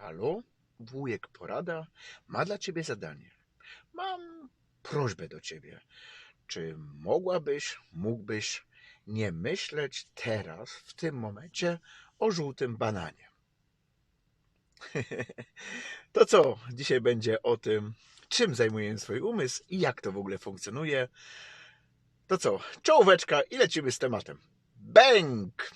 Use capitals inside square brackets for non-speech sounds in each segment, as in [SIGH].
Halo, wujek Porada ma dla ciebie zadanie. Mam prośbę do ciebie. Czy mogłabyś, mógłbyś nie myśleć teraz, w tym momencie, o żółtym bananie? [LAUGHS] To co? Dzisiaj będzie o tym, czym zajmuje swój umysł i jak to w ogóle funkcjonuje. To co? Czołóweczka i lecimy z tematem. Bęk!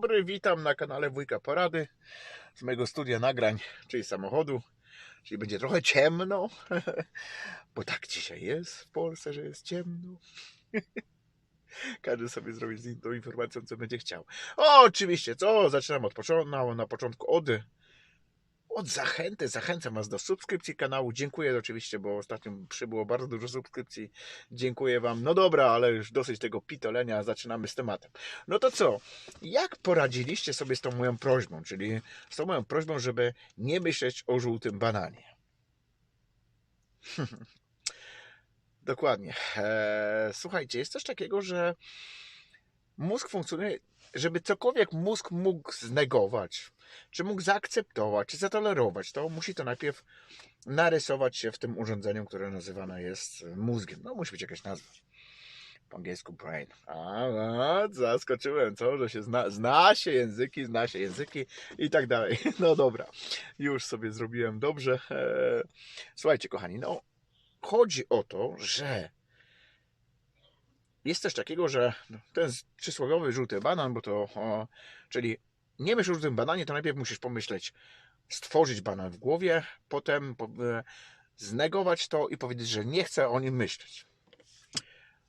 Dobry, witam na kanale Wujka Porady z mojego studia nagrań, czyli samochodu. Czyli będzie trochę ciemno, [LAUGHS] bo tak dzisiaj jest w Polsce, że jest ciemno. [LAUGHS] Każdy sobie zrobi z tą informacją, co będzie chciał. O, oczywiście, co? Zaczynam od początku, na, na początku od, od zachęty. Zachęcam Was do subskrypcji kanału. Dziękuję oczywiście, bo ostatnio przybyło bardzo dużo subskrypcji. Dziękuję Wam. No dobra, ale już dosyć tego pitolenia. Zaczynamy z tematem. No to co? Jak poradziliście sobie z tą moją prośbą? Czyli z tą moją prośbą, żeby nie myśleć o żółtym bananie. [LAUGHS] Dokładnie. Eee, słuchajcie, jest coś takiego, że mózg funkcjonuje, żeby cokolwiek mózg mógł znegować, czy mógł zaakceptować, czy zatolerować, to musi to najpierw narysować się w tym urządzeniu, które nazywane jest mózgiem. No, musi być jakaś nazwa. Po angielsku brain. A, a zaskoczyłem, co? Że się zna, zna się języki, zna się języki i tak dalej. [LAUGHS] No dobra, już sobie zrobiłem dobrze. Eee, słuchajcie, kochani, no chodzi o to, że jest coś takiego, że ten przysłowiowy żółty banan, bo to, o, czyli nie myśl o żółtym bananie, to najpierw musisz pomyśleć, stworzyć banan w głowie, potem po, e, znegować to i powiedzieć, że nie chcę o nim myśleć.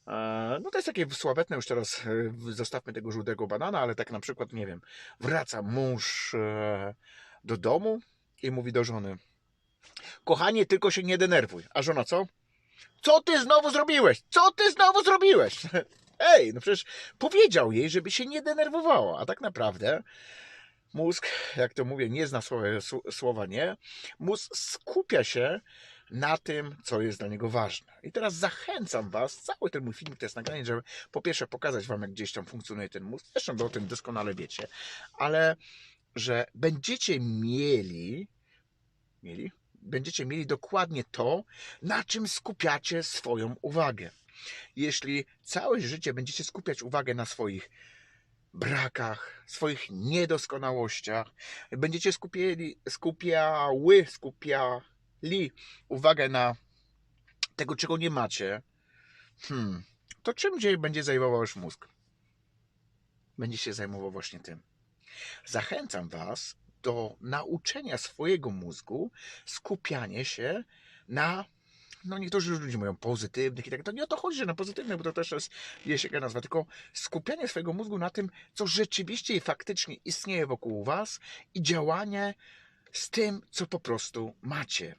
E, No to jest takie sławetne, już teraz e, zostawmy tego żółtego banana, ale tak na przykład, nie wiem, wraca mąż e, do domu i mówi do żony, kochanie, tylko się nie denerwuj. A żona co? Co ty znowu zrobiłeś? Co ty znowu zrobiłeś? [LAUGHS] Ej, no przecież powiedział jej, żeby się nie denerwowała, a tak naprawdę mózg, jak to mówię, nie zna słowa, słowa nie. Mózg skupia się na tym, co jest dla niego ważne. I teraz zachęcam Was, cały ten mój film to jest nagranie, żeby po pierwsze pokazać Wam, jak gdzieś tam funkcjonuje ten mózg, zresztą Wy o tym doskonale wiecie, ale że będziecie mieli, mieli, będziecie mieli dokładnie to, na czym skupiacie swoją uwagę. Jeśli całe życie będziecie skupiać uwagę na swoich brakach, swoich niedoskonałościach, będziecie skupieli, skupiały, skupiali uwagę na tego, czego nie macie, hmm, to czym dzień będzie zajmował już mózg? Będzie się zajmował właśnie tym. Zachęcam Was do nauczenia swojego mózgu skupianie się na no niektórzy ludzie mówią pozytywnych i tak, to nie o to chodzi, że na pozytywnych, bo to też jest jesieka nazwa, tylko skupianie swojego mózgu na tym, co rzeczywiście i faktycznie istnieje wokół Was i działanie z tym, co po prostu macie.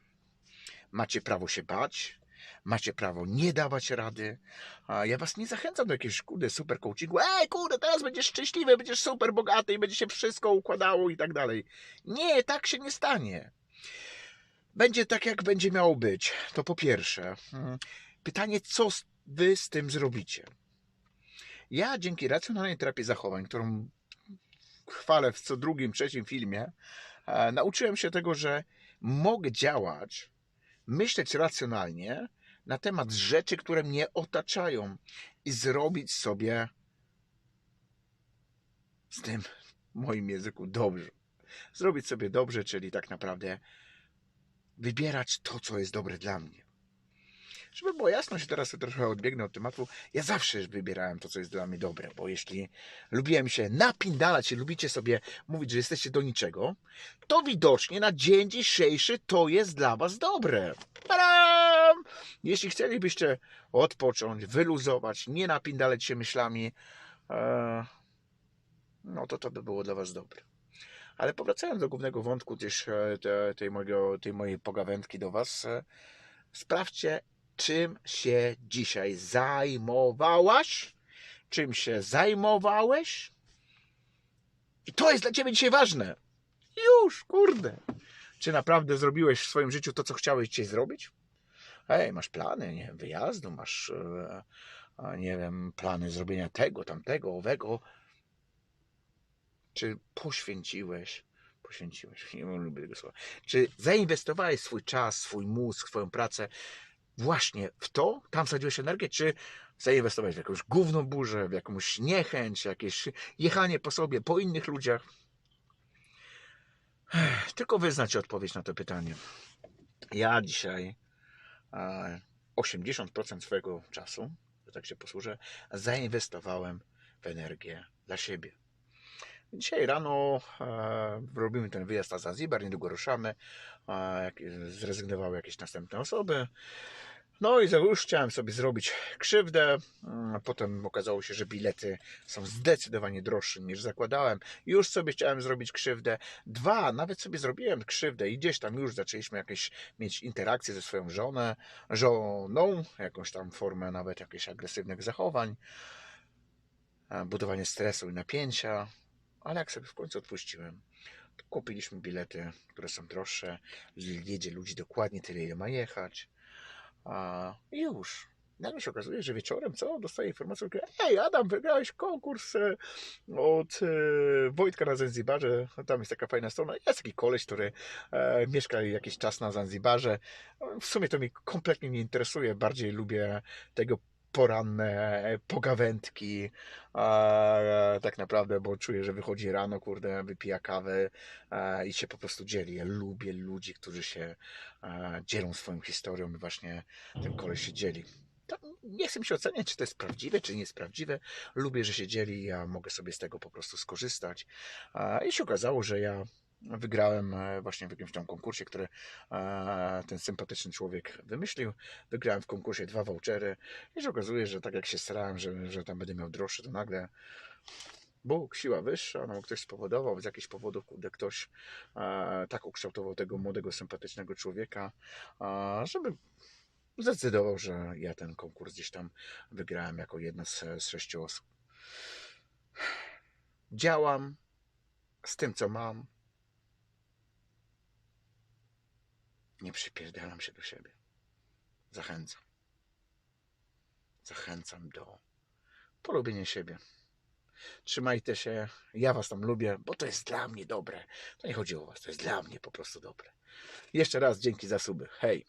Macie prawo się bać, macie prawo nie dawać rady. A ja was nie zachęcam do jakiegoś kurde super coachingu. Ej, kurde, teraz będziesz szczęśliwy, będziesz super bogaty i będzie się wszystko układało i tak dalej. Nie, tak się nie stanie. Będzie tak, jak będzie miało być. To po pierwsze. Hmm, Pytanie, co wy z tym zrobicie? Ja dzięki racjonalnej terapii zachowań, którą chwalę w co drugim, trzecim filmie, e, nauczyłem się tego, że mogę działać, myśleć racjonalnie na temat rzeczy, które mnie otaczają i zrobić sobie z tym w moim języku dobrze. Zrobić sobie dobrze, czyli tak naprawdę wybierać to, co jest dobre dla mnie. Żeby było jasność, teraz trochę odbiegnę od tematu. Ja zawsze wybierałem to, co jest dla mnie dobre, bo jeśli lubiłem się napindalać i lubicie sobie mówić, że jesteście do niczego, to widocznie na dzień dzisiejszy to jest dla Was dobre. Tadam! Jeśli chcielibyście odpocząć, wyluzować, nie napindalać się myślami, e, no to to by było dla Was dobre. Ale powracając do głównego wątku też e, te, tej, mojego, tej mojej pogawędki do Was, e, sprawdźcie, czym się dzisiaj zajmowałaś, czym się zajmowałeś. I to jest dla Ciebie dzisiaj ważne. już, kurde. Czy naprawdę zrobiłeś w swoim życiu to, co chciałeś dzisiaj zrobić? Hej, masz plany, nie wiem, wyjazdu, masz, e, nie wiem, plany zrobienia tego, tamtego, owego. Czy poświęciłeś, poświęciłeś, [LAUGHS] nie lubię tego słowa, czy zainwestowałeś swój czas, swój mózg, swoją pracę właśnie w to, tam wsadziłeś energię, czy zainwestowałeś w jakąś gówną burzę, w jakąś niechęć, jakieś jechanie po sobie, po innych ludziach? Tylko wyznać odpowiedź na to pytanie. Ja dzisiaj 80% swojego czasu, że tak się posłużę, zainwestowałem w energię dla siebie. Dzisiaj rano e, robimy ten wyjazd na Zanzibar, niedługo ruszamy. E, zrezygnowały jakieś następne osoby. No i już chciałem sobie zrobić krzywdę. Potem okazało się, że bilety są zdecydowanie droższe niż zakładałem. Już sobie chciałem zrobić krzywdę. Dwa, nawet sobie zrobiłem krzywdę i gdzieś tam już zaczęliśmy jakieś mieć interakcje ze swoją żonę, żoną, jakąś tam formę nawet jakichś agresywnych zachowań, e, budowanie stresu i napięcia. Ale jak sobie w końcu odpuściłem, kupiliśmy bilety, które są droższe. Jedzie ludzi dokładnie tyle, ile ma jechać. A, już. Nagle się okazuje, że wieczorem co? Dostaję informację, że Ej, Adam, wygrałeś konkurs e, od e, Wojtka na Zanzibarze. Tam jest taka fajna strona. Jest taki koleś, który e, mieszka jakiś czas na Zanzibarze. W sumie to mi kompletnie nie interesuje. Bardziej lubię tego poranne pogawędki e, tak naprawdę, bo czuję, że wychodzi rano, kurde, wypija kawę e, i się po prostu dzieli. Ja lubię ludzi, którzy się e, dzielą swoją historią i właśnie ten koleś się dzieli. To nie chcę się oceniać, czy to jest prawdziwe, czy nie jest prawdziwe. Lubię, że się dzieli ja mogę sobie z tego po prostu skorzystać. I się okazało, że ja wygrałem e, właśnie w jakimś tam konkursie, który e, ten sympatyczny człowiek wymyślił. Wygrałem w konkursie dwa vouchery i się okazuje, że tak jak się starałem, że, że tam będę miał droższe, to nagle Bóg, siła wyższa, no ktoś spowodował, z jakichś powodów, ktoś e, tak ukształtował tego młodego, sympatycznego człowieka, e, żeby zdecydował, że ja ten konkurs gdzieś tam wygrałem jako jedna z, z sześciu osób. Działam z tym, co mam. Nie przypierdalam się do siebie. Zachęcam. Zachęcam do polubienia siebie. Trzymajcie się. Ja was tam lubię, bo to jest dla mnie dobre. To nie chodzi o was, to jest dla mnie po prostu dobre. Jeszcze raz dzięki za suby. Hej.